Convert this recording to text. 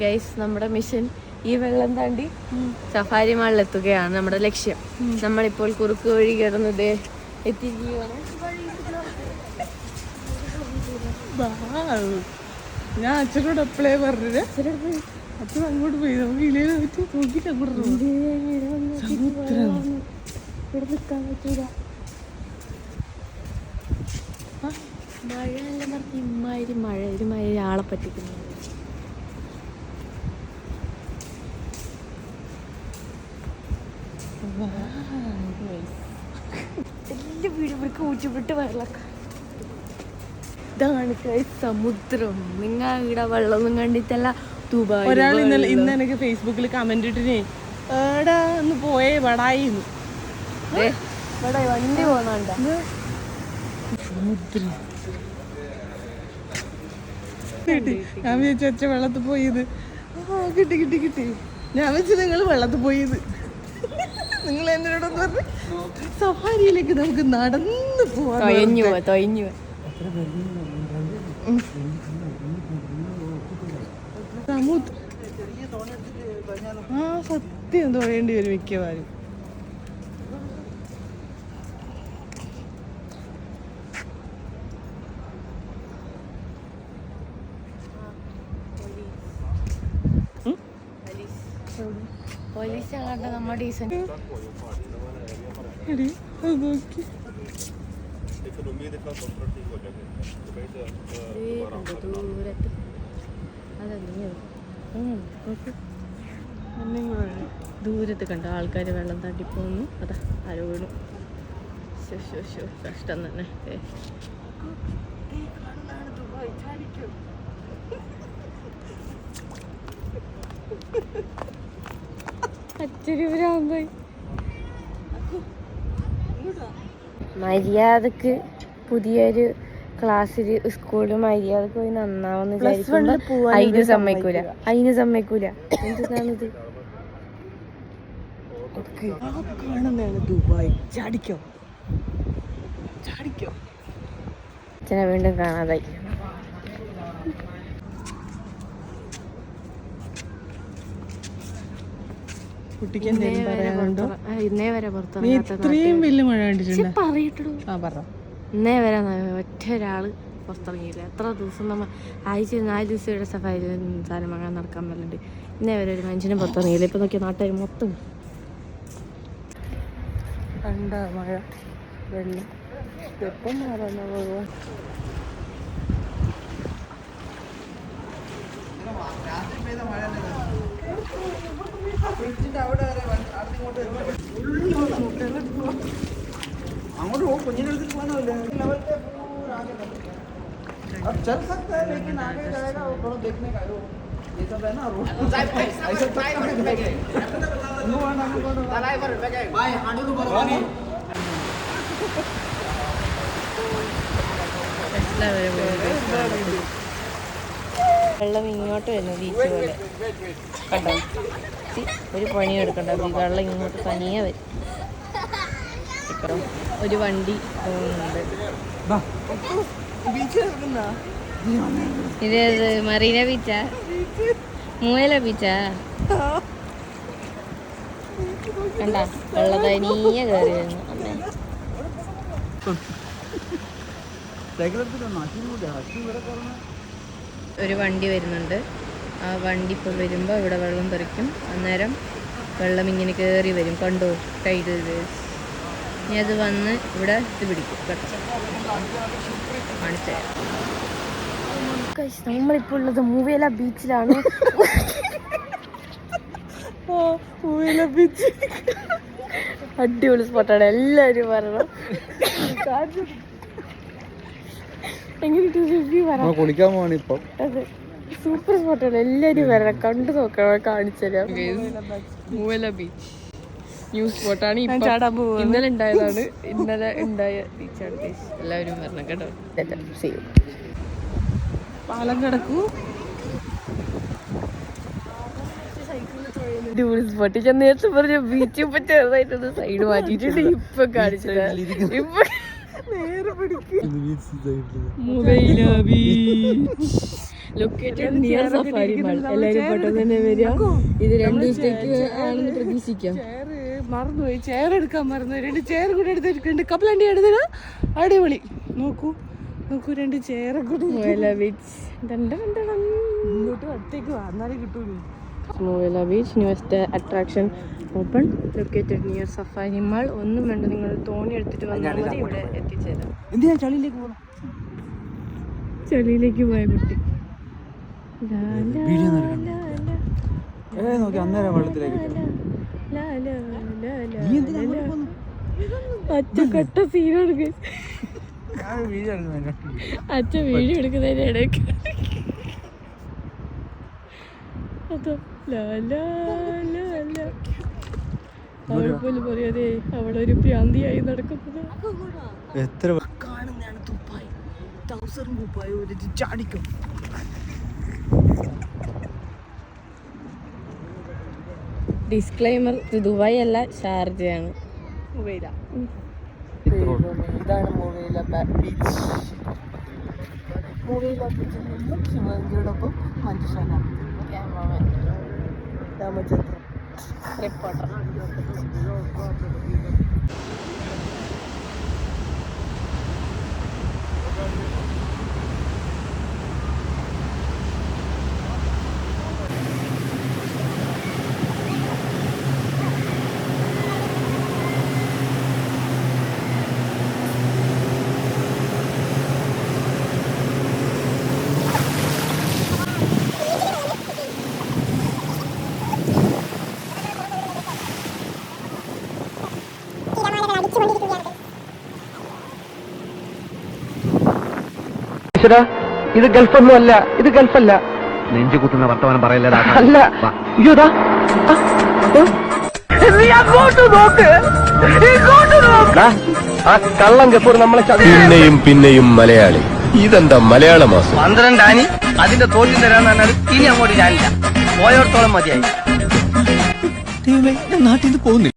Guys നമ്മുടെ mission ഈ വെള്ളം താണ്ടി സഫാരി മാളിൽ എത്തുകയാണ് നമ്മുടെ ലക്ഷ്യം. നമ്മളിപ്പോൾ കുറുക്ക് വഴി കയറുന്നത് എത്തിയിരിക്കുകയാണ്. ഞാൻ അച്ഛനോട് അപ്പളേ പറഞ്ഞത്? അച്ഛൻ അങ്ങോട്ട് പോയി. നമുക്ക് ഇലയിൽ വെച്ച് നോക്കിട്ട് അങ്ങോട്ട്. സമുദ്രം. ഇവിടെ നിൽക്കാൻ പറ്റൂല. മഴ അല്ല പറഞ്ഞ ഇമ്മാതിരി മഴ ഒരുമാതിരി ആളെ പറ്റിക്കുന്നു. എല്ലാ വീട് ഇവർക്ക് ഊറ്റിവിട്ട് വെള്ളമൊക്കെ. ഇതാണ് സമുദ്രം. നിങ്ങൾ ഇവിടെ വെള്ളമൊന്നും കണ്ടിട്ടല്ല. ദുബായ് ഒരാൾ ഇന്നലെ ഇന്ന് എനിക്ക് ഫേസ്ബുക്കിൽ കമന്റ് ഇട്ടിനെ ഏടാ ഒന്ന് പോയേ വടായി വണ്ടി പോകണണ്ട സമുദ്രം കിട്ടി. ഞാൻ വിചാരിച്ചു ഒറ്റ വെള്ളത്തിൽ പോയത്. ആ കിട്ടി കിട്ടി കിട്ടി. ഞാൻ വെച്ച് നിങ്ങൾ വെള്ളത്തിൽ പോയത്. നിങ്ങൾ എന്നോടൊന്ന് പറഞ്ഞു സഫാരിയിലേക്ക് നമുക്ക് നടന്ന് പോവാം തൊയഞ്ഞു പോവാ തൊയഞ്ഞു പോവാ. സമുദ്രം ആ സത്യം തോന്നേണ്ടി വരും മിക്കവാറും. പോലീസ് കണ്ട നമ്മ ഡീസന്റ് ദൂരത്ത് കണ്ട ആൾക്കാർ വെള്ളം തട്ടി പോകുന്നു അതാ ആരോ വീണു. ശോ, ശോ, ശോ, കഷ്ടം തന്നെ. ഏ. അച്ഛന് ഭ്രാന്തായി മര്യാദയ്ക്ക് പുതിയൊരു ക്ലാസ്സിൽ സ്കൂളിൽ മര്യാദയ്ക്ക് പോയി നന്നാവെന്ന് അതിന് സമ്മതിക്കൂല. അതിന് സമ്മതിക്കൂല. കാണുന്നതാണ് ദുബായ്? ചാടിക്കോ. ചാടിക്കോ. അച്ഛനെ വീണ്ടും കാണാതായി. കുട്ടിക്ക് എന്തെങ്കിലും പറയാനുണ്ടോ? ആ, ഇന്നേ വരെ നീ ഇത്രയും വലിയ മഴ കണ്ടിട്ടുണ്ട്. പറയട്ടോ ആ പറ. ഇന്നേ വരെ ഒറ്റ ഒരാൾ പുറത്തിറങ്ങിയില്ല. എത്ര ദിവസം നമ്മ ആഴ്ച നാല് ദിവസം ഇവിടെ സഫാരി സാധനം വാങ്ങാൻ നടക്കാൻ പറ്റുന്നുണ്ട് ഇന്നേ വരെ ഒരു മനുഷ്യനെ പുറത്തിറങ്ങിയില്ല. ഇപ്പൊ നോക്കിയ നാട്ടുകാർ മൊത്തം കണ്ട മഴ വെള്ളം. എപ്പം മാറാനോ ഭഗവാൻ അങ്ങോട്ട് പോകും കുഞ്ഞിനെ എടുത്തിട്ട് പോകുന്നതല്ലേ लेवल पे पूरा आगे तक अब चल सकता है लेकिन आगे जाएगा वो थोड़ा देखने का है वो ये सब है ना रोड ऐसा नो आना भाई हांडी तो बोलो ടെസ്ല വരെ പോയി വെള്ളം ഇങ്ങോട്ട് വരുന്നു ബീച്ച് പോലെ കണ്ടോ വെച്ച് ഒരു പണി എടുക്കണ്ട. ഈ വെള്ളം ഇങ്ങോട്ട് തനിയെ വരും. ഒരു വണ്ടി പോകുന്നുണ്ട്. ഇതേത് മറീന ബീച്ചാ? മൂല ബീച്ചാ? കണ്ട? വെള്ളം തനിയെ കയറി വരുന്നു. ഒരു വണ്ടി വരുന്നുണ്ട്. ആ വണ്ടി ഇപ്പോൾ വരുമ്പോൾ ഇവിടെ വെള്ളം തെറിക്കും അന്നേരം വെള്ളം ഇങ്ങനെ കയറി വരും. കണ്ടോ? ടൈഡ് ഇനി അത് വന്ന് ഇവിടെ ഇത് പിടിക്കും കാണിച്ചു നമ്മളിപ്പോൾ ഉള്ളത് മൂവേല ബീച്ചിലാണ്. ബീച്ച്. അടിപൊളി സ്പോട്ടാണ്. എല്ലാവരും വരണം. എങ്ങനെയുണ്ട് കുളിക്കാൻ പോവാണ് ഇപ്പം. അതെ. സൂപ്പർ സ്പോട്ടാണ് എല്ലാവരും വരണം. കണ്ടു നോക്കണം. കാണിച്ചു തരാം. മൂവല ബീച്ച് ന്യൂ സ്പോട്ടാണ് ഇന്നലെ ഉണ്ടായതാണ്. ഇന്നലെ ഉണ്ടായ ബീച്ചാണ്. എല്ലാവരും വരണം കേട്ടോ. പാലം കിടക്കൂ. അടിപൊളി സ്പോട്ട് ഞാൻ നേരത്തെ പറഞ്ഞ ബീച്ച് ഇപ്പൊ ചെറുതായിട്ടൊന്ന് സൈഡ് മാറ്റിയിട്ടുണ്ട്. ഇപ്പൊ കാണിച്ചത് ഇപ്പൊ നേരെ പിടിക്കും. ലൊക്കേറ്റഡ് നിയർ സഫാരി മാൾ എല്ലാരും പെട്ടെന്ന് തന്നെ വരിക. ഇത് രണ്ട് ദിവസത്തേക്ക് ആണെന്ന് പ്രതീക്ഷിക്കാം. ചെയറ് മറന്നുപോയി. ചെയർ എടുക്കാൻ മറന്നു. രണ്ട് ചെയർ കൂടെ എടുത്തിട്ടുണ്ട് കപ്പലണ്ടി എടുത്തിട്ട് അടിപൊളി. നോക്കൂ. നോക്കൂ രണ്ട് കൂടി മുവേല ബീച്ച് ഇങ്ങോട്ട് അടുത്തേക്ക് വന്നാലേ കിട്ടൂലേ. മുവേല beach newest attraction open located near safari mall ഒന്നും വേണ്ട നിങ്ങൾ തോണി എടുത്തിട്ട് വന്നാൽ മതി. ഇവിടെ എത്തിച്ചേരാം. ചളിയിലേക്ക് പോകണം ചളിയിലേക്ക് പോയ കുട്ടി. ഏ നോക്കി അന്നേരം വെള്ളത്തിലേക്ക് ഇട്ടു. ലാ, ലാ, ലാ, ലാ, നീ എന്തിനാ ലാ, അങ്ങോട്ട് ലാ. പോകുന്നു? അച്ഛൻ കട്ട സീനാണ്. ഞാൻ വീഡിയോ എടുക്കുന്നതിന്റെ ഇടയ്ക്ക് അതോ. അവൾ പോലും പറയാതെ അവിടെ ഒരു പ്രാന്തിയായി നടക്കുന്നത് എത്ര കാണുന്നതാണ് തുപ്പായി ടൗസറും കുപ്പായി ഒരു ചാടിക്കും ഡിസ്ക്ലൈമർ ഇത് ദുബായ് അല്ല ഷാർജയാണ്. ഇതാണ് മൊബൈല ബീച്ച് മൊബൈല ബീച്ചിൽ നിന്നും ശിവഗംഗയോടൊപ്പം മഞ്ജുഷാന രാമചന്ദ്രൻ. റിപ്പോർട്ടർ ഇത് ഗൾഫൊന്നും അല്ല ഇത് ഗൾഫല്ല. നെഞ്ചു കുത്തുന്ന വർത്തമാനം പറയല്ലടാ അല്ല. അയ്യോടാ ആ കള്ളം കപ്പൂർ നമ്മളെ പിന്നെയും പിന്നെയും മലയാളി. ഇതെന്താ മലയാള മാസം? പന്ത്രണ്ടാനി അതിന്റെ തോൽവി തരാന്ന് പറഞ്ഞാൽ ഇനി അങ്ങോട്ട് ഞാനില്ല. പോയോടത്തോളം മതിയായി. നാട്ടിൽ നിന്ന് പോകുന്നില്ല.